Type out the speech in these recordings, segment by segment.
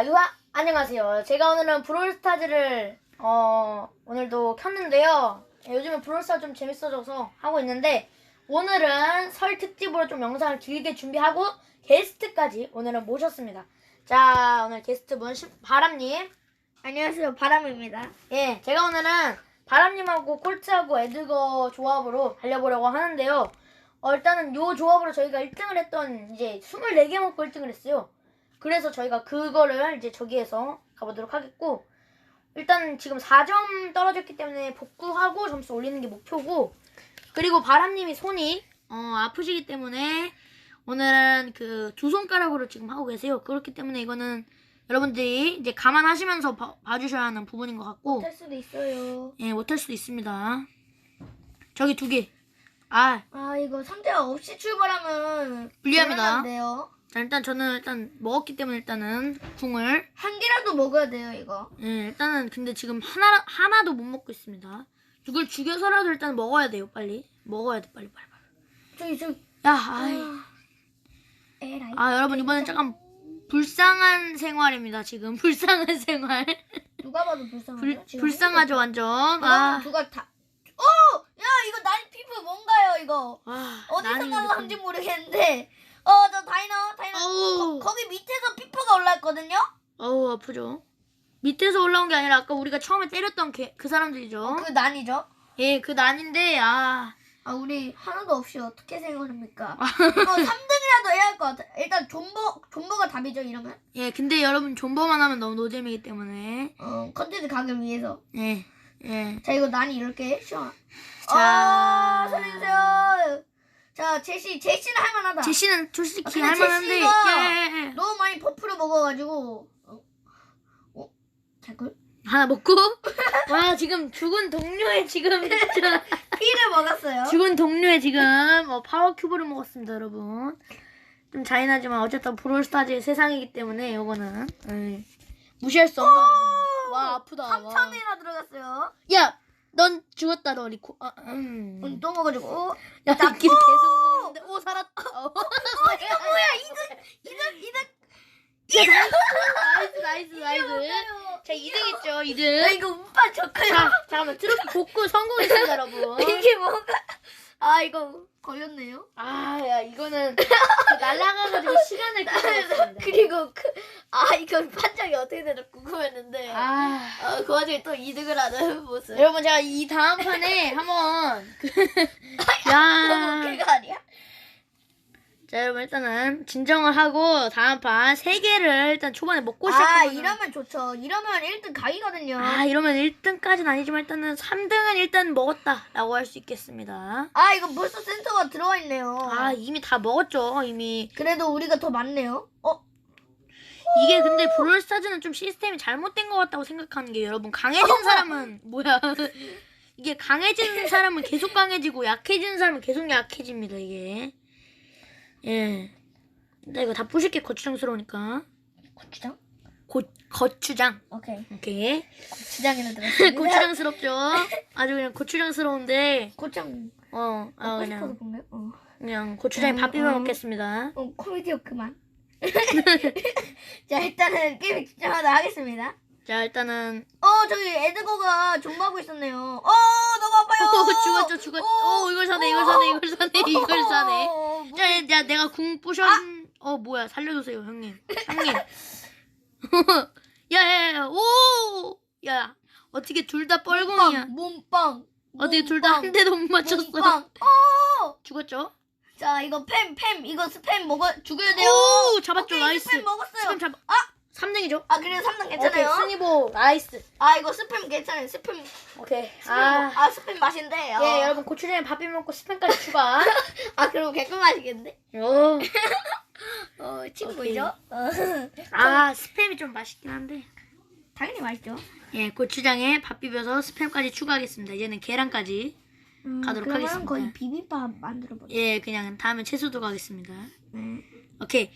아, 유아, 안녕하세요. 제가 오늘은 브롤스타즈를, 어, 오늘도 켰는데요. 예, 요즘에 브롤스타 좀 재밌어져서 하고 있는데, 오늘은 설 특집으로 좀 영상을 길게 준비하고, 게스트까지 오늘은 모셨습니다. 자, 오늘 게스트분, 시- 바람님. 안녕하세요 바람입니다. 예, 제가 오늘은 바람님하고 콜트하고 에드거 조합으로 달려보려고 하는데요. 어, 일단은 요 조합으로 저희가 1등을 했던, 이제 24개 먹고 1등을 했어요. 그래서 저희가 그거를 이제 저기에서 가보도록 하겠고, 일단 지금 4점 떨어졌기 때문에 복구하고 점수 올리는 게 목표고, 그리고 바람님이 손이, 어, 아프시기 때문에, 오늘은 그 두 손가락으로 지금 하고 계세요. 그렇기 때문에 이거는 여러분들이 이제 감안하시면서 봐, 봐주셔야 하는 부분인 것 같고, 할 수도 있어요. 예, 못할 수도 있습니다. 저기 두 개. 아, 아 이거 상대가 없이 출발하면 불리합니다. 곤란한데요. 자, 일단 저는 일단 먹었기 때문에 일단은 궁을 한 개라도 먹어야 돼요 이거. 예, 일단은 근데 지금 하나 하나도 못 먹고 있습니다. 이걸 죽여서라도 일단 먹어야 돼요, 빨리. 먹어야 돼, 빨리 빨리 빨리. 저기 저 야, 아이. 에라이. 아, 여러분 이번엔 잠깐 불쌍한 생활입니다. 지금 불쌍한 생활. 누가 봐도 불쌍하죠. 불, 지금 불쌍하죠, 완전. 아. 아, 누가 다. 오, 야 이거 난 피부 뭔가요 이거? 아 어디서 나는 날라온지 이렇게- 모르겠는데. 어 저 다이너 다이너. 어우. 거, 거기 밑에서 피부가 올라왔거든요. 어우, 아프죠. 밑에서 올라온 게 아니라 아까 우리가 처음에 때렸던 걔- 그 사람들이죠. 그 난이죠. 예, 그 난인데, 아. 아 우리 하나도 없이 어떻게 생활합니까? 이거 3등이라도 해야 할 것 같아. 일단 존버 존버가 답이죠 이러면. 예, 근데 여러분 존버만 하면 너무 노잼이기 때문에. 어 컨텐츠 가기 위해서. 예, 예. 자 이거 난이 이렇게 시원. 자. 아 살려주세요. 자 제시 제시는 할만하다. 제시는 아, 솔직히 근데 할만한데. 제시가- 예, 예, 예. 너무 많이 버프를 먹어가지고. 어, 어? 잠깐. 하나 먹고. 와, 지금 죽은 동료의 지금. 진짜 피를 먹었어요. 죽은 동료의 지금 뭐 파워 큐브를 먹었습니다, 여러분. 좀 잔인하지만 어쨌든 브롤스타즈의 세상이기 때문에 요거는 예, 무시할 수 없는 부분입니다. 와 아프다. 와. 3천이나 들어갔어요. 야, 넌 죽었다, 너 리코. 아, 음. 음, 또 먹어가지고. 어, 야, 이렇게 계속 먹는데, 오, 살았다. 어. 이거 뭐야 이득 이득 이득. 나이스, 나이스, 나이스. 자, 2등 했죠, 나 2등. 이거 운빨 좋고요. 자, 잠깐만, 트로피 복구 성공했습니다, 여러분. 이게 뭔가 아 이거 걸렸네요. 아, 야, 이거는 그 날아가가지고 시간을 끌어냈습니다. 그리고 그, 아 이거 판정이 어떻게 되나 궁금했는데 아. 어, 그 와중에 또 이득을 하는 모습. 여러분, 제가 이 다음 판에 한번, 그, 야. 그거 아니야? 자, 여러분, 일단은 진정을 하고, 다음 판 3개를 일단 초반에 먹고 아 시작하면. 이러면 좋죠. 이러면 1등 각이거든요. 아, 이러면 1등까지는 아니지만 일단은 3등은 일단 먹었다 라고 할 수 있겠습니다. 아 이거 벌써 센터가 들어와 있네요. 아, 이미 다 먹었죠, 이미. 그래도 우리가 더 많네요. 어? 이게 근데 브롤스타즈는 좀 시스템이 잘못된 것 같다고 생각하는 게 여러분 강해진 사람은 뭐야 이게 강해진 사람은 계속 강해지고 약해진 사람은 계속 약해집니다 이게 예. 나 이거 다 부실게 거추장스러우니까 고추장? 고 거추장 오케이. 오케이 고추장이나 들었습니다. 고추장스럽죠 아주 그냥 고추장스러운데 고추장 어, 어 그냥. 어. 그냥 고추장에 밥 비벼 음, 음. 먹겠습니다 어 코미디어 그만. 자 일단은 게임 집중하도록 하겠습니다. 자 일단은 어 저기 에드거가 존버하고 있었네요. 어 너무 아파요. 어, 죽었죠 죽었죠 어 이걸 사네 이걸 사네 이걸 사네 이걸 사네 어, 뭐- 야, 야, 야, 내가 궁 부셔. 어, 뭐야, 살려주세요, 형님. 형님. 야, 야, 야, 오! 야, 어떻게 둘 다 뻘궁이야. 몸빵, 몸빵. 어떻게 둘 다 한 대도 못 맞췄어. 몸빵. 어. 죽었죠? 자 이거 팸, 팸 이거 스팸 먹어 죽여야 돼요. 오, 잡았죠, 오케이, 나이스. 스팸 먹었어요. 스팸 잡, 아, 3등이죠? 아 그래도 3등 괜찮아요. 순위보, 나이스. 아 이거 스팸 괜찮아요. 스팸. 오케이. 스팸 아, 아 스팸 맛인데. 어. 예, 여러분, 고추장에 밥 비벼 먹고 스팸까지 추가. 아 그럼 개꿀 맛이겠네. 어. 어 친구죠. 어. 아, 스팸이 좀 맛있긴 한데. 당연히 맛있죠. 예, 고추장에 밥 비벼서 스팸까지 추가하겠습니다. 이제는 계란까지. 가도록 그러면 하겠습니다. 거의 비빔밥 만들어 버려. 예, 그냥 다음에 채소도 가겠습니다. 네. 오케이.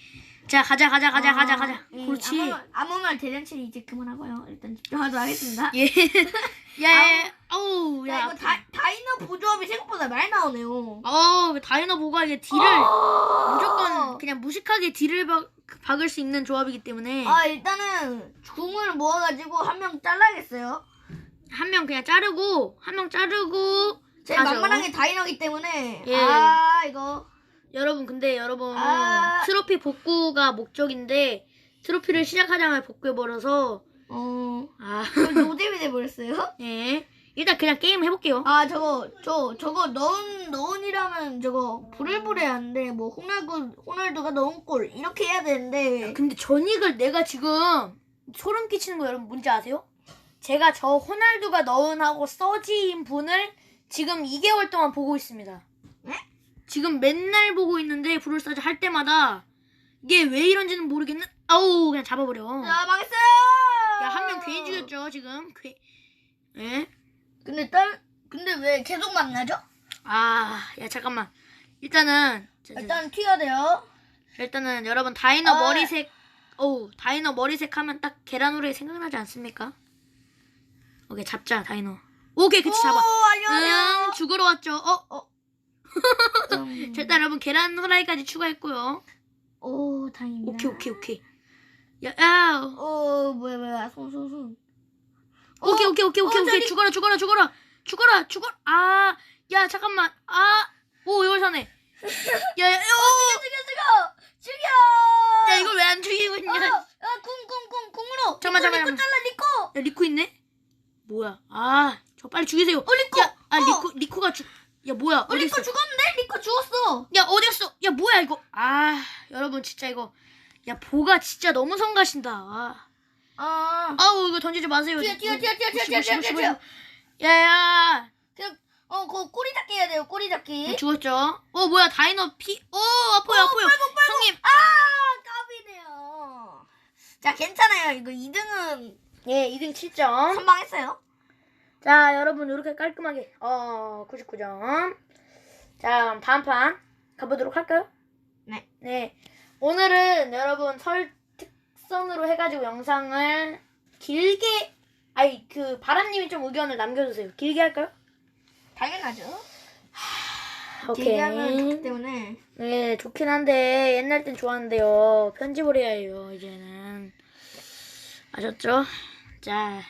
자, 가자, 가자, 가자, 아, 가자, 가자. 예, 그렇지. 아무 말, 아무 말 대잔치는 이제 그만하고요. 일단 집중하도록 하겠습니다. 예. 야, 야, 어우, 야, 야. 이거 다, 다이너 보조합이 생각보다 많이 나오네요. 어 다이너 보가 이게 딜을 아~ 무조건 그냥 무식하게 딜을 박, 박을 수 있는 조합이기 때문에 아 일단은 궁을 모아가지고 한 명 잘라야겠어요. 한 명 그냥 자르고 한 명 자르고 제 가죠. 만만한 게 다이너기 때문에 예. 아 이거 여러분 근데 여러분 아. 트로피 복구가 목적인데 트로피를 시작하자마자 복구해버려서 어 아 노잼이 돼버렸어요. 예. 일단 그냥 게임 해볼게요. 아 저거 저 저거 넣은 넣은이라면 저거 부들부들한데 뭐 호날두 호날두가 넣은 골 이렇게 해야 되는데 근데 전익을 내가 지금 소름 끼치는 거 여러분 뭔지 아세요? 제가 저 호날두가 넣은 하고 서지인 분을 지금 2개월 동안 보고 있습니다. 네? 지금 맨날 보고 있는데 브롤스타즈 할 때마다 이게 왜 이런지는 모르겠는 아우 그냥 잡아버려. 자 망했어요. 야 한 명 괜히 죽였죠 지금. 괜- 예? 근데 딸 근데 왜 계속 만나죠? 아, 야 잠깐만. 일단은 자, 자, 일단 튀어야 돼요. 일단은 여러분 다이너 아. 머리색 어우 다이너 머리색 하면 딱 계란 후라이 생각나지 않습니까? 오케이 잡자 다이너. 오케이 그치 잡아. 오 안녕하세요. 응 죽으러 왔죠. 어 음. 자, 일단 여러분 계란 후라이까지 추가했고요. 오 다행입니다. 오케이 오케이 오케이. 야, 야. 어 뭐야 뭐야 손 손 손. 오케이 오케이 오케이 오케이 어, 오케이 죽어라 죽어라 죽어라 죽어라 죽어. 아, 야 잠깐만. 아, 오 이걸 사네. 야, 야, 야, 오, 죽여 죽여 죽여. 야 이걸 왜 안 죽이고 있냐? 어궁궁궁 궁으로. 잠깐만, 잠깐만, 리코 잘라 리코. 야 리코 있네? 뭐야? 아, 저 빨리 죽이세요. 어 리코. 야, 아 어. 리코 리코가 죽. 야 뭐야? 어, 리코 있어? 죽었는데? 리코 죽었어. 야 어디 갔어? 야 뭐야 이거? 아, 여러분 진짜 이거. 야 보가 진짜 너무 성 가신다. 아. 아. 아우 이거 던지지 마세요. 튀어 튀어 튀어 튀어 튀어 무시, 튀어 무시, 튀어. 야야. 어, 그거 꼬리 잡기 해야 돼요. 꼬리 잡기. 죽었죠? 어 뭐야 다이너 피? 어 아파요 아파요. 형님. 아, 까비네요. 자, 괜찮아요. 이거 2등은 예 2등 7점. 선방했어요. 자 여러분 이렇게 깔끔하게 어 99점. 자 다음 판 가보도록 할까요? 네. 네. 오늘은 여러분 설 특선으로 해가지고 영상을 길게 아니 그 바람님이 좀 의견을 남겨주세요. 길게 할까요? 당연하죠. 오케이. 길게 하면 좋기 때문에. 네 좋긴 한데 옛날 땐 좋았는데요. 편집을 해야 해요 이제는. 아셨죠? 자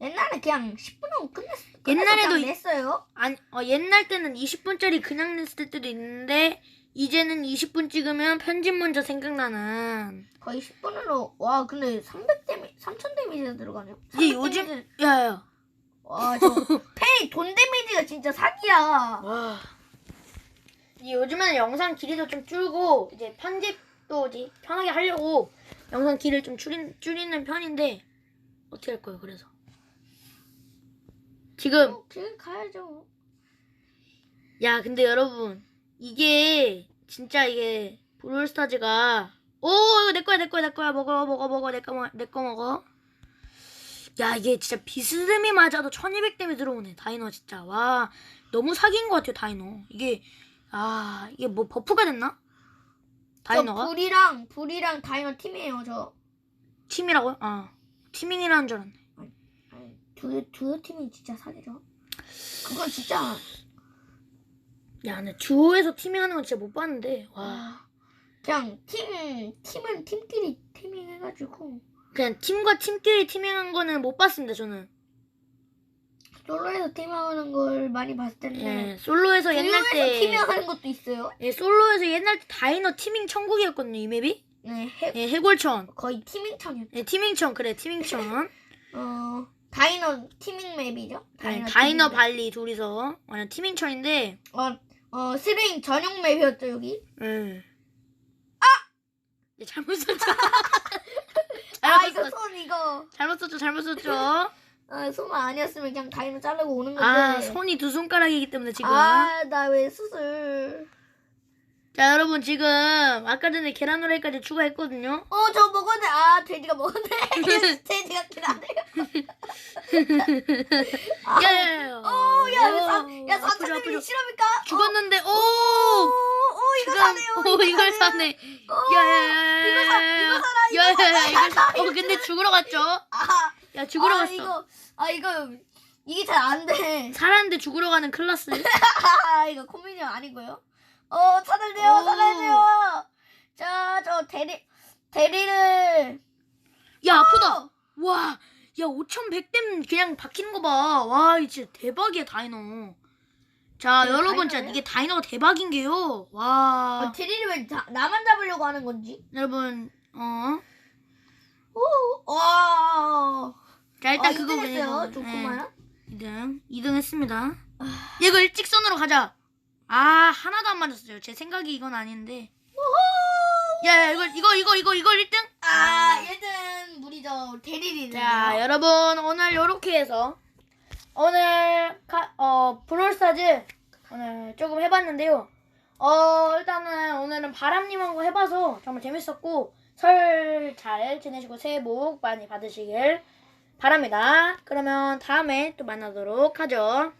옛날에 그냥 10분 하고 끝냈, 옛날에도 이- 냈어요. 아니 어, 옛날 때는 20분짜리 그냥 냈을 때도 있는데 이제는 20분 찍으면 편집 먼저 생각나는. 거의 10분으로. 와, 근데 300 데미, 3000 데미지가 들어가네요. 이게 300 요즘 데미지. 야야. 와, 저 페이 돈 데미지가 진짜 사기야. 와. 이 요즘에는 영상 길이도 좀 줄고 이제 편집도 이제 편하게 하려고 영상 길이를 좀 줄인, 줄이는 편인데 어떻게 할 거예요? 그래서 지금 어, 지금 가야죠. 야 근데 여러분 이게 진짜 이게 브롤스타즈가 오 이거 내 거야 내 거야 내 거야. 먹어 먹어 먹어. 내 거 내 거 먹어. 야 이게 진짜 비스듬히 맞아도 1200 데미 들어오네. 다이너 진짜. 와 너무 사기인 것 같아요 다이너. 이게 아 이게 뭐 버프가 됐나? 저 다이너가? 불이랑, 불이랑 다이너 팀이에요, 저. 팀이라고요? 아 팀밍이라는 줄 알았네. 두, 두 팀이 진짜 사기죠. 그건 진짜. 야 근데 듀오에서 팀밍하는 건 진짜 못 봤는데 와 그냥 팀, 팀은 팀끼리 팀밍 해가지고. 그냥 팀과 팀끼리 팀밍한 거는 못 봤습니다 저는 솔로에서 팀하는 걸 많이 봤을 텐데. 예 솔로에서 옛날 듀오에서 때 팀하는 것도 있어요. 예, 솔로에서 옛날 때 다이너 티밍 천국이었거든요, 이 맵이. 네, 해, 예, 해골천. 거의 팀밍천이었죠. 예, 티밍천, 그래, 티밍천. 어, 다이너 팀밍 맵이죠. 네, 다이너, 팀밍 맵. 발리 둘이서 완전 티밍천인데, 어, 어, 스레인 전용 맵이었죠, 여기. 예. 아! 예, 잘못 썼죠. 아, 잘못 이거 썼, 손, 이거. 잘못 썼죠, 잘못 썼죠. 아, 손만 아니었으면 그냥 다이너 자르고 오는 건데. 아, 손이 두 손가락이기 때문에 지금. 아, 나 왜 수술. 자, 여러분 지금 아까 전에 계란 후라이까지 추가했거든요. 어, 저 먹었네. 아, 돼지가 먹었네. 돼지가 기라네. 아, 야, 야, 야. 어, 야, 야, 사, 야, 아프죠, 사탄님이 아프죠. 실합니까? 죽었는데, 오! 어, 어, 이거 사네요. 오, 이걸 사네. 어, 야야야야. 이거 사, 이거 사라, 야야야. 이걸 사. 어 근데 죽으러 갔죠? 아, 야 죽으러 아, 갔어. 이거, 아, 이거, 이게 잘 안 돼. 살았는데 죽으러 가는 클라스. 아, 이거 코미디 아니고요. 어, 살아야 돼요, 오. 살아야 돼요. 자, 저 대리, 대리를. 야 아프다. 와, 야 5,100댐 그냥 박히는 거 봐. 와, 이 진짜 대박이야 다이노. 자, 네, 여러분 진짜 다이노예요? 이게 다이노가 대박인 게요. 와, 어, 대리를 왜 나, 나만 잡으려고 하는 건지? 여러분, 어, 오, 와. 자 일단 아, 그거 조그마야. 네, 2등, 2등 했습니다. 이거 일직선으로 가자. 아, 하나도 안 맞았어요. 제 생각이 이건 아닌데. 야, 야, 이거, 이거, 이거, 이거, 이거 1등? 아, 얘는 무리죠. 대리를. 자, 여러분, 오늘 요렇게 해서, 오늘, 카, 어, 브롤스타즈, 오늘 조금 해봤는데요. 어, 일단은 오늘은 바람님하고 해봐서 정말 재밌었고, 설 잘 지내시고 새해 복 많이 받으시길 바랍니다. 그러면 다음에 또 만나도록 하죠.